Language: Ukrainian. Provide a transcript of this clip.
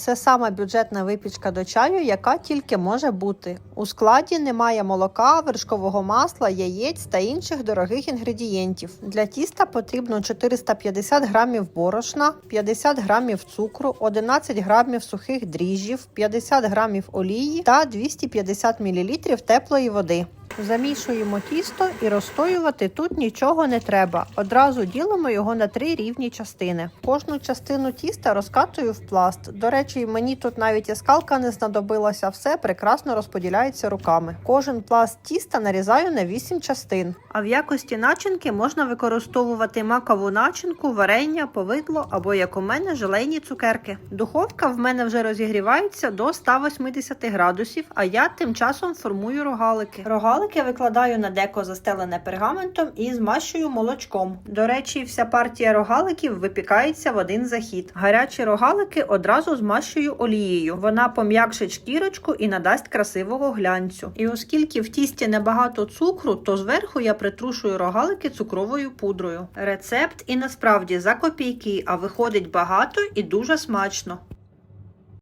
Це сама бюджетна випічка до чаю, яка тільки може бути. У складі немає молока, вершкового масла, яєць та інших дорогих інгредієнтів. Для тіста потрібно 450 грамів борошна, 50 грамів цукру, 11 грамів сухих дріжджів, 50 грамів олії та 250 мл теплої води. Замішуємо тісто і розстоювати тут нічого не треба. Одразу ділимо його на три рівні частини. Кожну частину тіста розкатую в пласт. До речі, мені тут навіть і скалка не знадобилася, все прекрасно розподіляється руками. Кожен пласт тіста нарізаю на 8 частин. А в якості начинки можна використовувати макову начинку, варення, повидло або, як у мене, желейні цукерки. Духовка в мене вже розігрівається до 180 градусів, а я тим часом формую рогалики. Рогалики викладаю на деко застелене пергаментом і змащую молочком. До речі, вся партія рогаликів випікається в один захід. Гарячі рогалики одразу змащую олією. Вона пом'якшить шкірочку і надасть красивого глянцю. І оскільки в тісті небагато цукру, то зверху я притрушую рогалики цукровою пудрою. Рецепт і насправді за копійки, а виходить багато і дуже смачно.